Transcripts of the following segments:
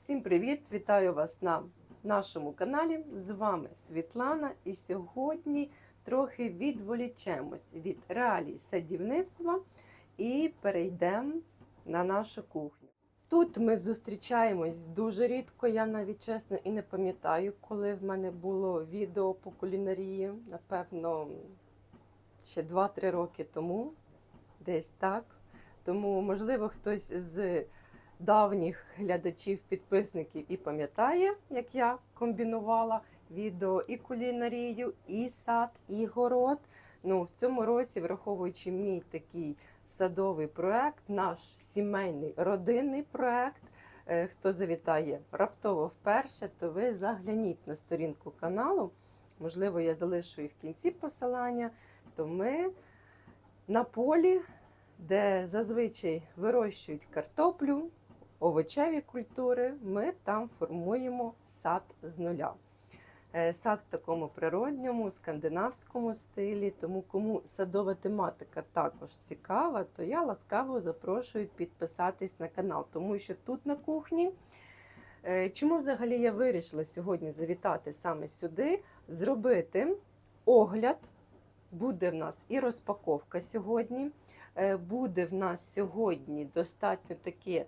Всім привіт! Вітаю вас на нашому каналі. З вами Світлана. І сьогодні трохи відволічемось від реалій садівництва і перейдемо на нашу кухню. Тут ми зустрічаємось дуже рідко. Я навіть чесно і не пам'ятаю, коли в мене було відео по кулінарії. Напевно, ще 2-3 роки тому, десь так. Тому, можливо, хтось з давніх глядачів, підписників і пам'ятає, як я комбінувала відео і кулінарію, і сад, і город. Ну, в цьому році, враховуючи мій такий садовий проект, наш сімейний родинний проект. е, Хто завітає раптово вперше, то ви загляніть на сторінку каналу. Можливо, я залишу і в кінці посилання. То ми на полі, де зазвичай вирощують картоплю, овочеві культури, ми там формуємо сад з нуля. Е, Сад в такому природньому, скандинавському стилі. Тому кому садова тематика також цікава, то я ласкаво запрошую підписатись на канал, тому що тут на кухні. е, Чому взагалі я вирішила сьогодні завітати саме сюди, зробити огляд. Буде в нас і розпаковка сьогодні. Е, Буде в нас сьогодні достатньо таке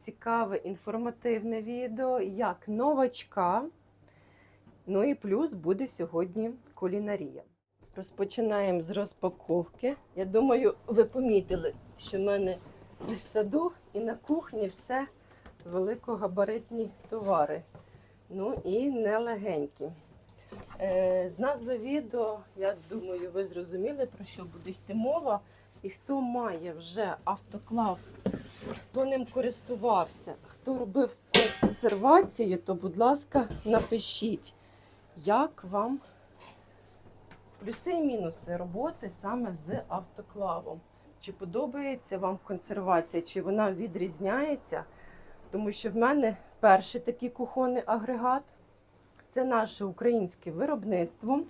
цікаве інформативне відео, як новачка. Ну і плюс буде сьогодні кулінарія. Розпочинаємо з розпаковки. Я думаю, ви помітили, що в мене і в саду, і на кухні все великогабаритні товари. Ну і нелегенькі. Е, з назви відео, я думаю, ви зрозуміли, про що буде йти мова. І хто має вже автоклав, хто ним користувався, хто робив консервацію, то, будь ласка, напишіть, як вам плюси і мінуси роботи саме з автоклавом. Чи подобається вам консервація, чи вона відрізняється? Тому що в мене перший такий кухонний агрегат. Це наше українське виробництво.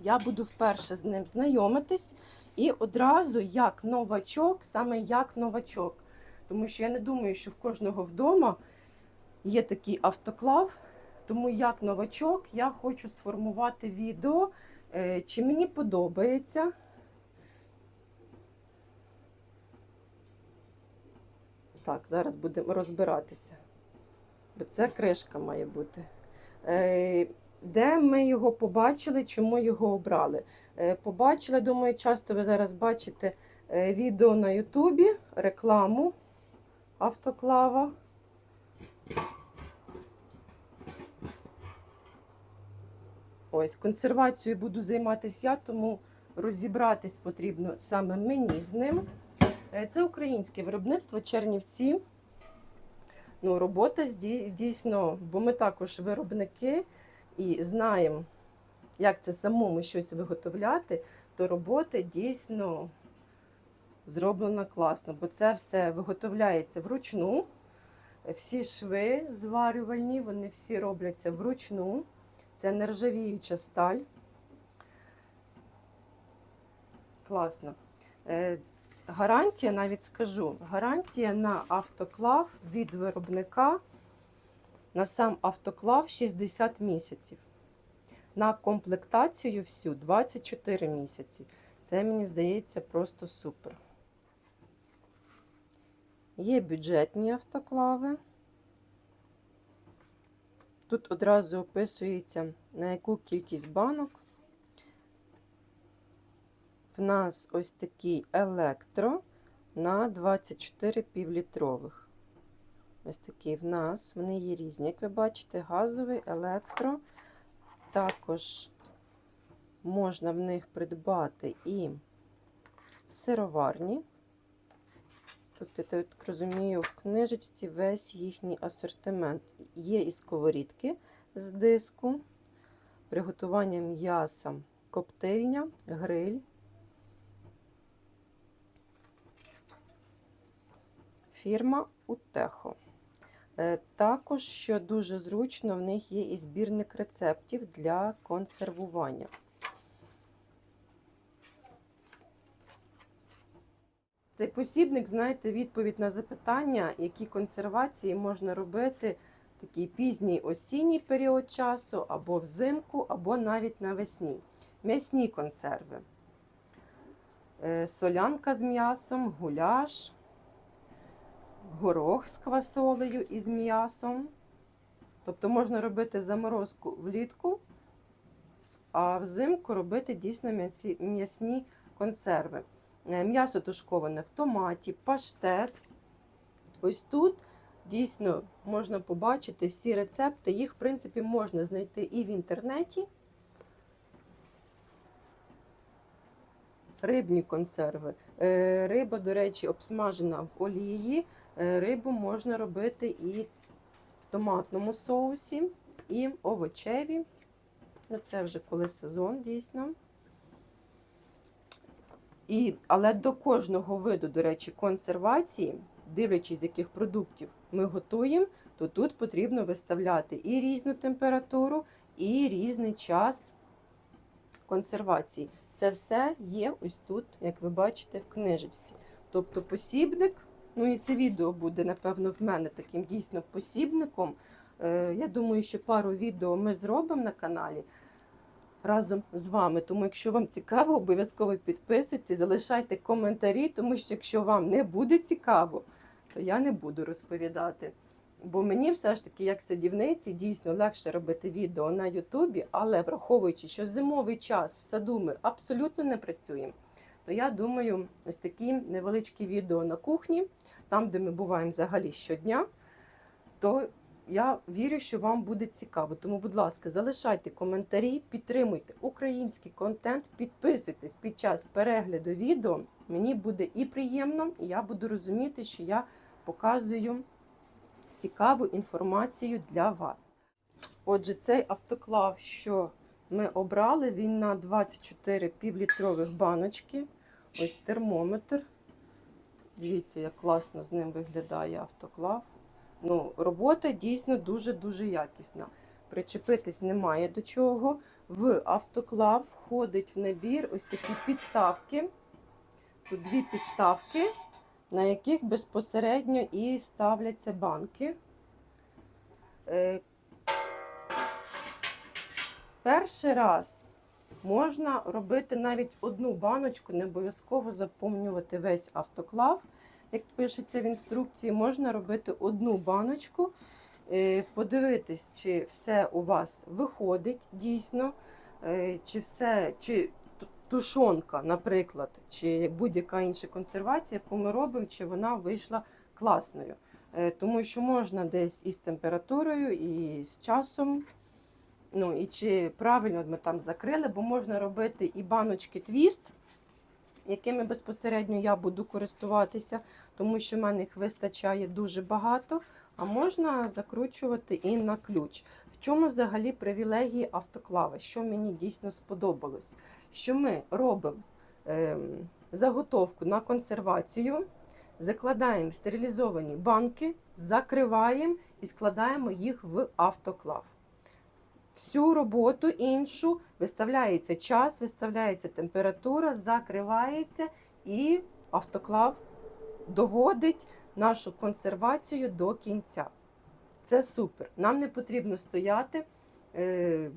Я буду вперше з ним знайомитись і одразу як новачок, саме як новачок. Тому що я не думаю, що в кожного вдома є такий автоклав. Тому як новачок я хочу сформувати відео, е, чи мені подобається. Так, зараз будемо розбиратися. Бо це кришка має бути. Е, Де ми його побачили, чому його обрали? Е, Побачили, думаю, часто ви зараз бачите відео на Ютубі, рекламу автоклава. Ось, консервацією буду займатися я, тому розібратись потрібно саме мені з ним. Е, Це українське виробництво Чернівці. Ну, робота дійсно, бо ми також виробники і знаємо, як це самому щось виготовляти, то робота дійсно зроблена класно, бо це все виготовляється вручну. Всі шви зварювальні, вони всі робляться вручну. Це нержавіюча сталь. Класно. Е, Гарантія, навіть скажу, гарантія на автоклав від виробника на сам автоклав 60 місяців. На комплектацію всю 24 місяці. Це, мені здається, просто супер. Є бюджетні автоклави. Тут одразу описується, на яку кількість банок. В нас ось такий електро на 24 півлітрових. Ось такий в нас. Вони є різні. Як ви бачите, газовий електро. Також можна в них придбати і сироварні. Тут, я так розумію, в книжечці весь їхній асортимент. Є і сковорідки з диску, приготування м'яса, коптильня, гриль. Фірма Утехо. Е, Також, що дуже зручно, в них є і збірник рецептів для консервування. Цей посібник, знаєте, відповідь на запитання, які консервації можна робити в такий пізній осінній період часу, або взимку, або навіть навесні. М'ясні консерви. Е, Солянка з м'ясом, гуляш, горох з квасолею і з м'ясом. Тобто можна робити заморозку влітку, а взимку робити дійсно м'ясні консерви. Е, М'ясо тушковане в томаті, паштет. Ось тут дійсно можна побачити всі рецепти. Їх, в принципі, можна знайти і в інтернеті. Рибні консерви. Е, Риба, до речі, обсмажена в олії. Е, Рибу можна робити і в томатному соусі, і овочеві. Ну, це вже коли сезон, дійсно. І, але до кожного виду, до речі, консервації, дивлячись, з яких продуктів ми готуємо, то тут потрібно виставляти і різну температуру, і різний час консервації. Це все є ось тут, як ви бачите, в книжечці. Тобто посібник, ну і це відео буде, напевно, в мене таким дійсно посібником. Е, Я думаю, що пару відео ми зробимо на каналі разом з вами. Тому, якщо вам цікаво, обов'язково підписуйтесь, залишайте коментарі, тому що якщо вам не буде цікаво, то я не буду розповідати. Бо мені все ж таки, як садівниці, дійсно легше робити відео на Ютубі, але враховуючи, що зимовий час в саду ми абсолютно не працюємо, то я думаю, ось такі невеличкі відео на кухні, там, де ми буваємо взагалі щодня, то я вірю, що вам буде цікаво. Тому, будь ласка, залишайте коментарі, підтримуйте український контент, підписуйтесь під час перегляду відео. Мені буде і приємно, і я буду розуміти, що я показую цікаву інформацію для вас. Отже, цей автоклав, що ми обрали, він на 24 півлітрових баночки. Ось термометр. Дивіться, як класно з ним виглядає автоклав. Ну, робота дійсно дуже-дуже якісна. Причепитись немає до чого. В автоклав входить в набір ось такі підставки. Тут дві підставки, на яких безпосередньо і ставляться банки. Е, Перший раз можна робити навіть одну баночку, не обов'язково заповнювати весь автоклав. Як пишеться в інструкції, можна робити одну баночку, е, подивитись, чи все у вас виходить дійсно, е, чи все, чи тушонка, наприклад, чи будь-яка інша консервація, яку ми робимо, чи вона вийшла класною. Е, Тому що можна десь із температурою, і з часом. Ну і чи правильно ми там закрили, бо можна робити і баночки твіст, якими безпосередньо я буду користуватися, тому що в мене їх вистачає дуже багато. А можна закручувати і на ключ. В чому взагалі привілегії автоклави? Що мені дійсно сподобалось? Що ми робимо ем, заготовку на консервацію, закладаємо стерилізовані банки, закриваємо і складаємо їх в автоклав всю роботу іншу виставляється час, виставляється температура, закривається і автоклав доводить нашу консервацію до кінця. Це супер. Нам не потрібно стояти, е,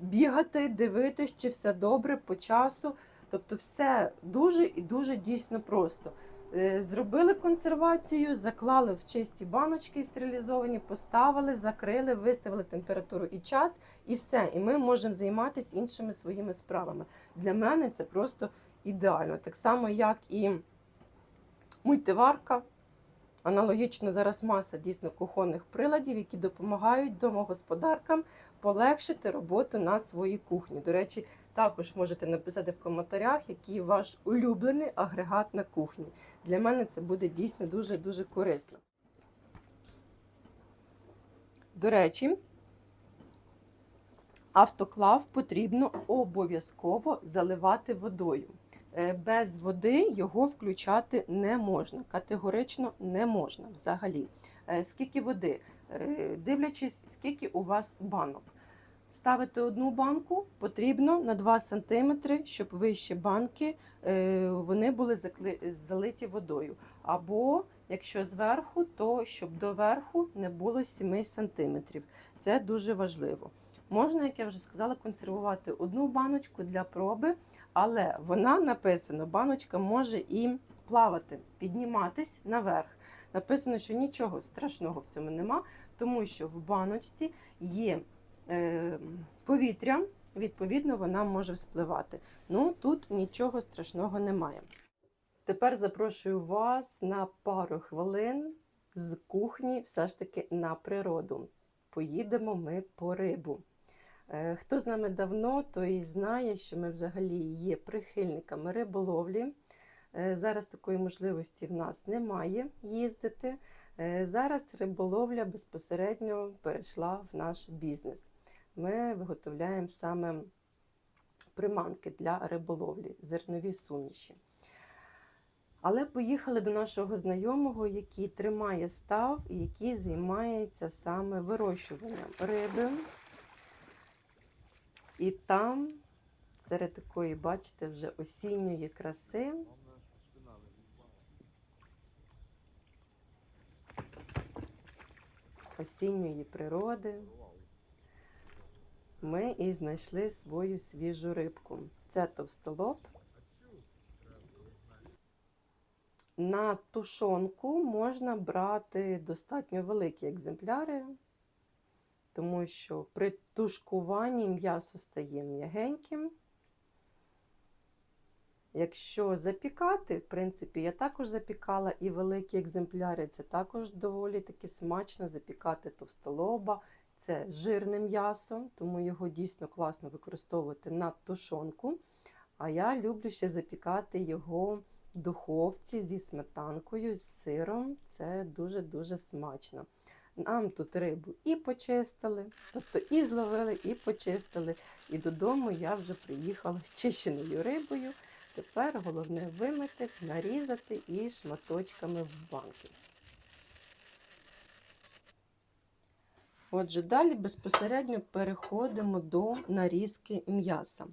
бігати, дивитись, чи все добре по часу. Тобто, все дуже і дуже дійсно просто. Е, Зробили консервацію, заклали в чисті баночки стерилізовані, поставили, закрили, виставили температуру і час, і все. І ми можемо займатися іншими своїми справами. Для мене це просто ідеально. Так само, як і мультиварка. Аналогічно зараз маса дійсно кухонних приладів, які допомагають домогосподаркам полегшити роботу на своїй кухні. До речі, також можете написати в коментарях, який ваш улюблений агрегат на кухні. Для мене це буде дійсно дуже-дуже корисно. До речі, автоклав потрібно обов'язково заливати водою. Е, Без води його включати не можна. Категорично не можна взагалі. Е, Скільки води? Е, Дивлячись, скільки у вас банок. Ставити одну банку, потрібно на 2 см, щоб вище банки е, вони були залиті водою. Або якщо зверху, то щоб до верху не було 7 см. Це дуже важливо. Можна, як я вже сказала, консервувати одну баночку для проби, але вона написано, баночка може і плавати, підніматись наверх. Написано, що нічого страшного в цьому нема, тому що в баночці є повітря, відповідно, вона може вспливати. Ну, тут нічого страшного немає. Тепер запрошую вас на пару хвилин з кухні, все ж таки на природу. Поїдемо ми по рибу. Е, Хто з нами давно, той знає, що ми взагалі є прихильниками риболовлі. Е, Зараз такої можливості в нас немає їздити. Е, Зараз риболовля безпосередньо перейшла в наш бізнес. Ми виготовляємо саме приманки для риболовлі, зернові суміші. Але поїхали до нашого знайомого, який тримає став і який займається саме вирощуванням риби. І там, серед такої, бачите, вже осінньої краси, осінньої природи, ми і знайшли свою свіжу рибку. Це товстолоб. На тушонку можна брати достатньо великі екземпляри, тому що при тушкуванні м'ясо стає м'ягеньким. Якщо запікати, в принципі, я також запікала і великі екземпляри, це також доволі таки смачно запікати товстолоба. Це жирне м'ясо, тому його дійсно класно використовувати на тушонку. А я люблю ще запікати його в духовці зі сметанкою, з сиром. Це дуже-дуже смачно. Нам тут рибу і почистили, тобто і зловили, і почистили. І додому я вже приїхала з чищеною рибою. Тепер головне вимити, нарізати і шматочками в банки. Отже, далі безпосередньо переходимо до нарізки м'яса.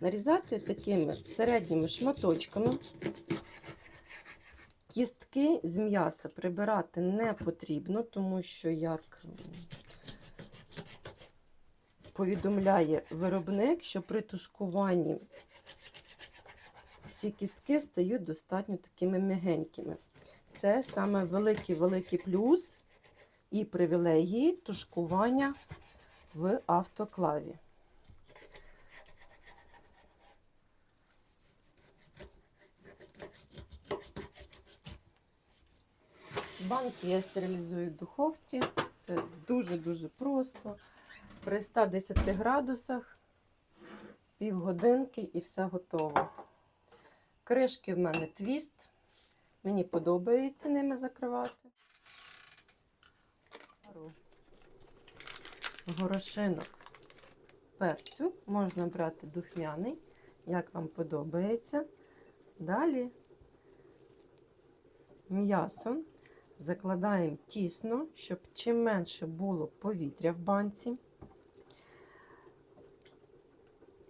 Нарізати такими середніми шматочками. Кістки з м'яса прибирати не потрібно, тому що, як повідомляє виробник, що при тушкуванні всі кістки стають достатньо такими м'ягенькими. Це саме великий-великий плюс і привілегії тушкування в автоклаві. Банки я стерилізую в духовці. Це дуже-дуже просто. При 110 градусах півгодинки і все готово. Кришки в мене твіст. Мені подобається ними закривати. Пару Горошинок перцю. Можна брати духмяний, як вам подобається. Далі м'ясо закладаємо тісно, щоб чим менше було повітря в банці.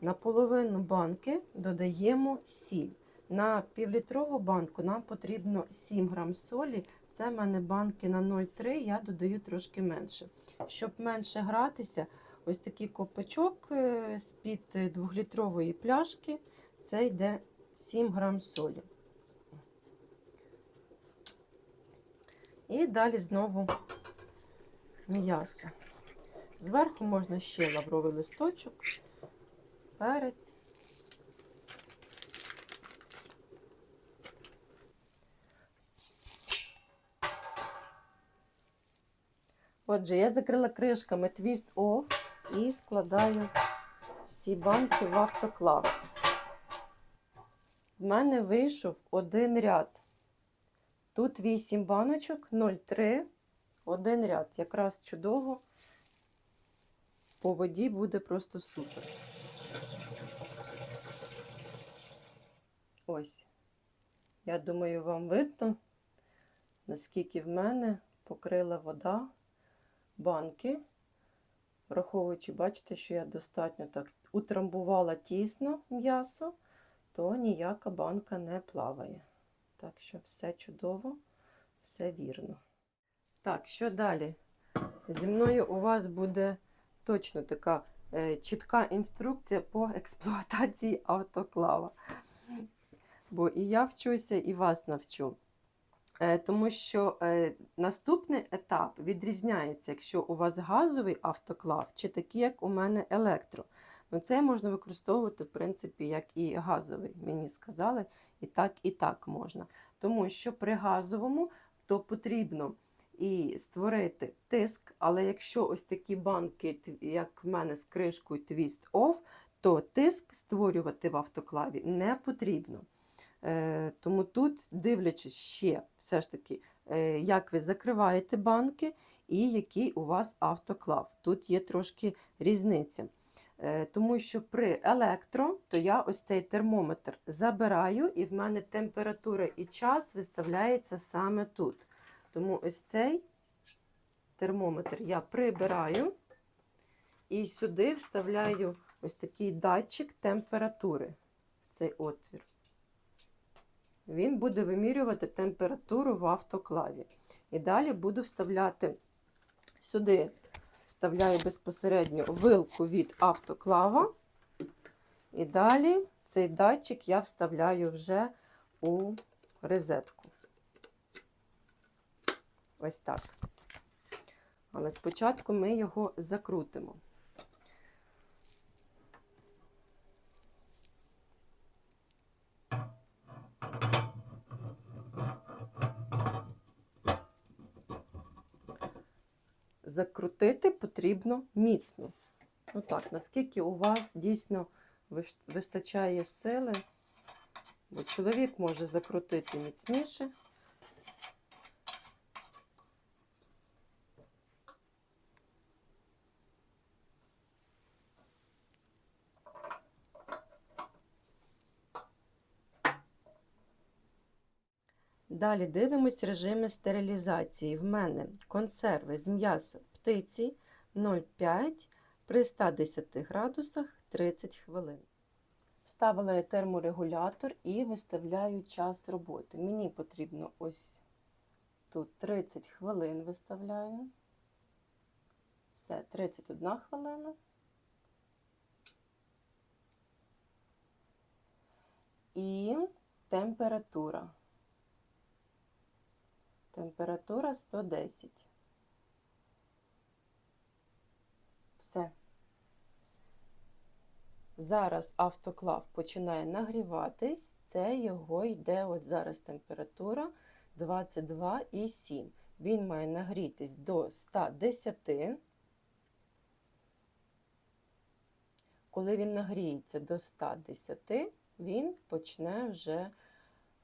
На половину банки додаємо сіль. На півлітрову банку нам потрібно 7 грам солі. Це в мене банки на 0,3, я додаю трошки менше. Щоб менше гратися, ось такий копачок е, з-під 2-літрової пляшки, це йде 7 грам солі. І далі знову м'ясо. Зверху можна ще лавровий листочок, перець. Отже, я закрила кришками твіст О і складаю всі банки в автоклав. В мене вийшов один ряд. Тут 8 баночок, 0,3, один ряд. Якраз чудово. По воді буде просто супер. Ось. Я думаю, вам видно, наскільки в мене покрила вода банки. враховуючи, бачите, що я достатньо так утрамбувала тісно м'ясо, то ніяка банка не плаває. Так що все чудово, все вірно. Так, що далі? Зі мною у вас буде точно така е, чітка інструкція по експлуатації автоклава. Бо і я вчуся, і вас навчу. Е, Тому що е, наступний етап відрізняється, якщо у вас газовий автоклав, чи такий, як у мене електро. Ну, це можна використовувати, в принципі, як і газовий. Мені сказали, і так, і так можна. Тому що при газовому то потрібно і створити тиск, але якщо ось такі банки, як в мене з кришкою Twist Off, то тиск створювати в автоклаві не потрібно. Е, Тому тут, дивлячись ще, все ж таки, е, як ви закриваєте банки і який у вас автоклав. Тут є трошки різниця. Е, Тому що при електро, то я ось цей термометр забираю, і в мене температура і час виставляється саме тут. Тому ось цей термометр я прибираю і сюди вставляю ось такий датчик температури в цей отвір. Він буде вимірювати температуру в автоклаві. І далі буду вставляти сюди, вставляю безпосередньо вилку від автоклава. І далі цей датчик я вставляю вже у розетку. Ось так. Але спочатку ми його закрутимо. Закрутити потрібно міцно. Ну так, наскільки у вас дійсно вистачає сили, бо чоловік може закрутити міцніше. Далі дивимось режими стерилізації. В мене консерви з м'яса птиці 0,5 при 110 градусах 30 хвилин. Вставила я терморегулятор і виставляю час роботи. Мені потрібно ось тут 30 хвилин виставляю. Все, 31 хвилина. І температура. Температура 110. Все. Зараз автоклав починає нагріватись. Це його йде, от зараз температура 22,7. Він має нагрітись до 110. Коли він нагріється до 110, він почне вже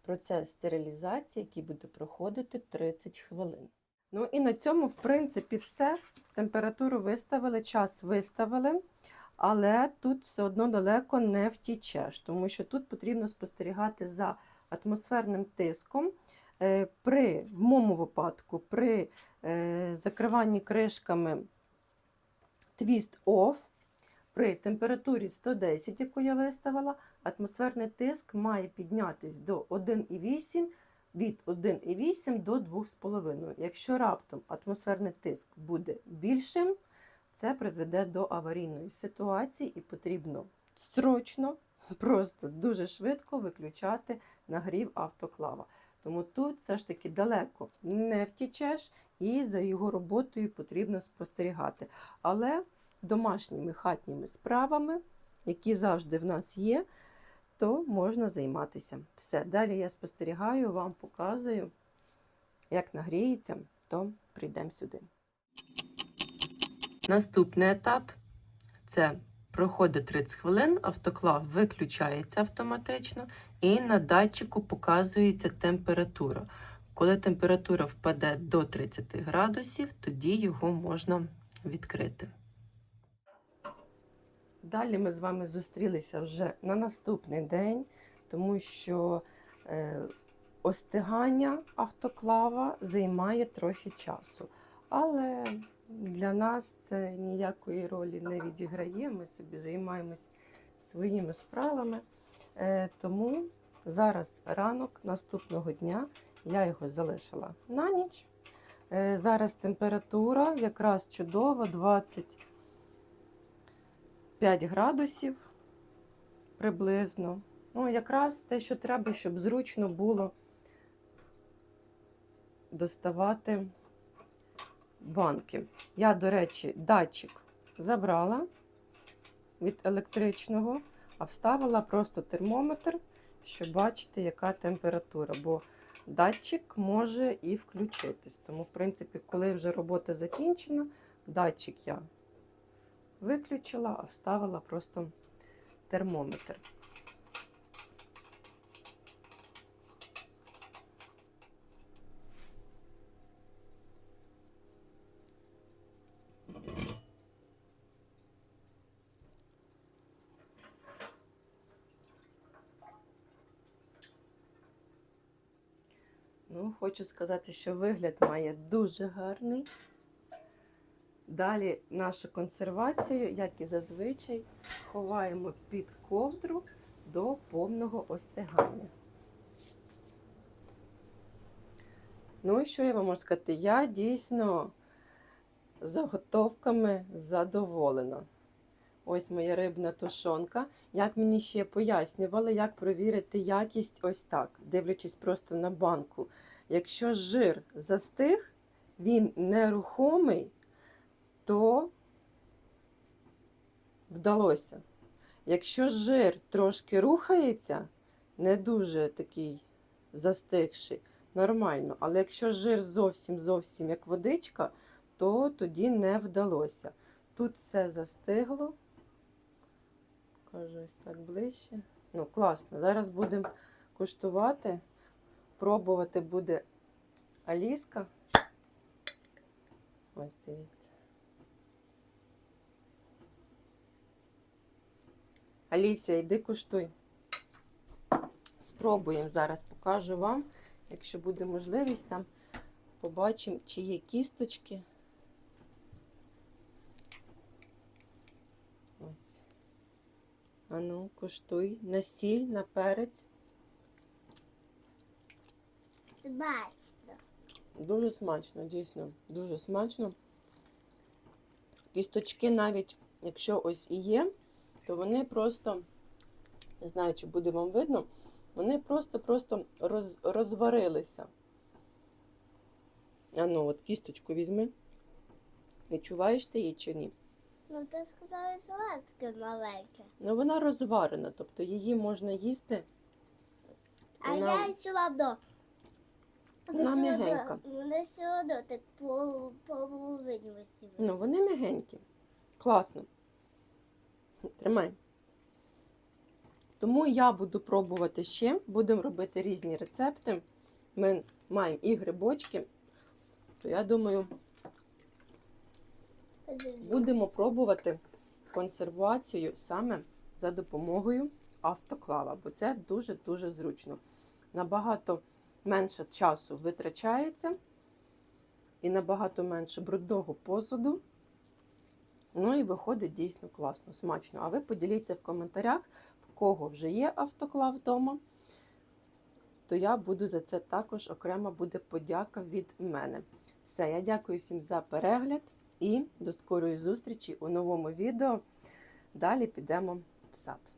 процес стерилізації, який буде проходити 30 хвилин. Ну і на цьому, в принципі, все. Температуру виставили, час виставили, але тут все одно далеко не втічеш, тому що тут потрібно спостерігати за атмосферним тиском. Е, При, в моєму випадку, при е, закриванні кришками Twist Off, при температурі 110, яку я виставила, атмосферний тиск має піднятись до 1,8 від 1,8 до 2,5. Якщо раптом атмосферний тиск буде більшим, це призведе до аварійної ситуації і потрібно срочно, просто дуже швидко виключати нагрів автоклава. Тому тут все ж таки далеко не втічеш, і за його роботою потрібно спостерігати. Але домашніми хатніми справами, які завжди в нас є, то можна займатися. Все. Далі я спостерігаю, вам показую, як нагріється, то прийдемо сюди. Наступний етап це проходить 30 хвилин, автоклав виключається автоматично, і на датчику показується температура. Коли температура впаде до 30 градусів, тоді його можна відкрити. Далі ми з вами зустрілися вже на наступний день, тому що е, остигання автоклава займає трохи часу. Але для нас це ніякої ролі не відіграє. Ми собі займаємось своїми справами. Е, Тому зараз ранок наступного дня я його залишила на ніч. Е, Зараз температура якраз чудова, 25 градусів приблизно. Ну, якраз те, що треба, щоб зручно було доставати банки. Я, до речі, датчик забрала від електричного, а вставила просто термометр, щоб бачити, яка температура. Бо датчик може і включитись. Тому, в принципі, коли вже робота закінчена, датчик я виключила, а вставила просто термометр. Ну, хочу сказати, що вигляд має дуже гарний. Далі нашу консервацію, як і зазвичай, ховаємо під ковдру до повного остигання. Ну і що я вам можу сказати? Я дійсно заготовками задоволена. Ось моя рибна тушонка. Як мені ще пояснювали, як провірити якість ось так, дивлячись просто на банку. Якщо жир застиг, він нерухомий, то вдалося. Якщо жир трошки рухається, не дуже такий застигший, нормально. Але якщо жир зовсім зовсім як водичка, то тоді не вдалося. Тут все застигло. Кажу, ось так ближче. Ну, класно. Зараз будемо куштувати. Пробувати буде Аліска. Ось дивіться. Алісія, йди куштуй. Спробуємо зараз, покажу вам. Якщо буде можливість, там побачимо, чи є кісточки. Ось. А ну, куштуй. На сіль, на перець. Смачно. Дуже смачно, дійсно, дуже смачно. Кісточки навіть, якщо ось і є, то вони просто, не знаю, чи буде вам видно, вони просто-просто роз, розварилися. А ну, от кісточку візьми. Відчуваєш ти її чи ні? Ну ти сказала солодке маленьке. Ну, вона розварена, тобто її можна їсти. А Вона- я все одно. Вона м'ягенька. Вони все одно так по половині висівають. Ну, вони м'ягенькі. Класно. Тримай. Тому я буду пробувати ще. Будемо робити різні рецепти. Ми маємо і грибочки. То я думаю, будемо пробувати консервацію саме за допомогою автоклава, бо це дуже-дуже зручно. Набагато менше часу витрачається і набагато менше брудного посуду. Ну і виходить дійсно класно, смачно. А ви поділіться в коментарях, в кого вже є автоклав вдома. То я буду за це також окремо буде подяка від мене. Все, я дякую всім за перегляд і до скорої зустрічі у новому відео. Далі підемо в сад.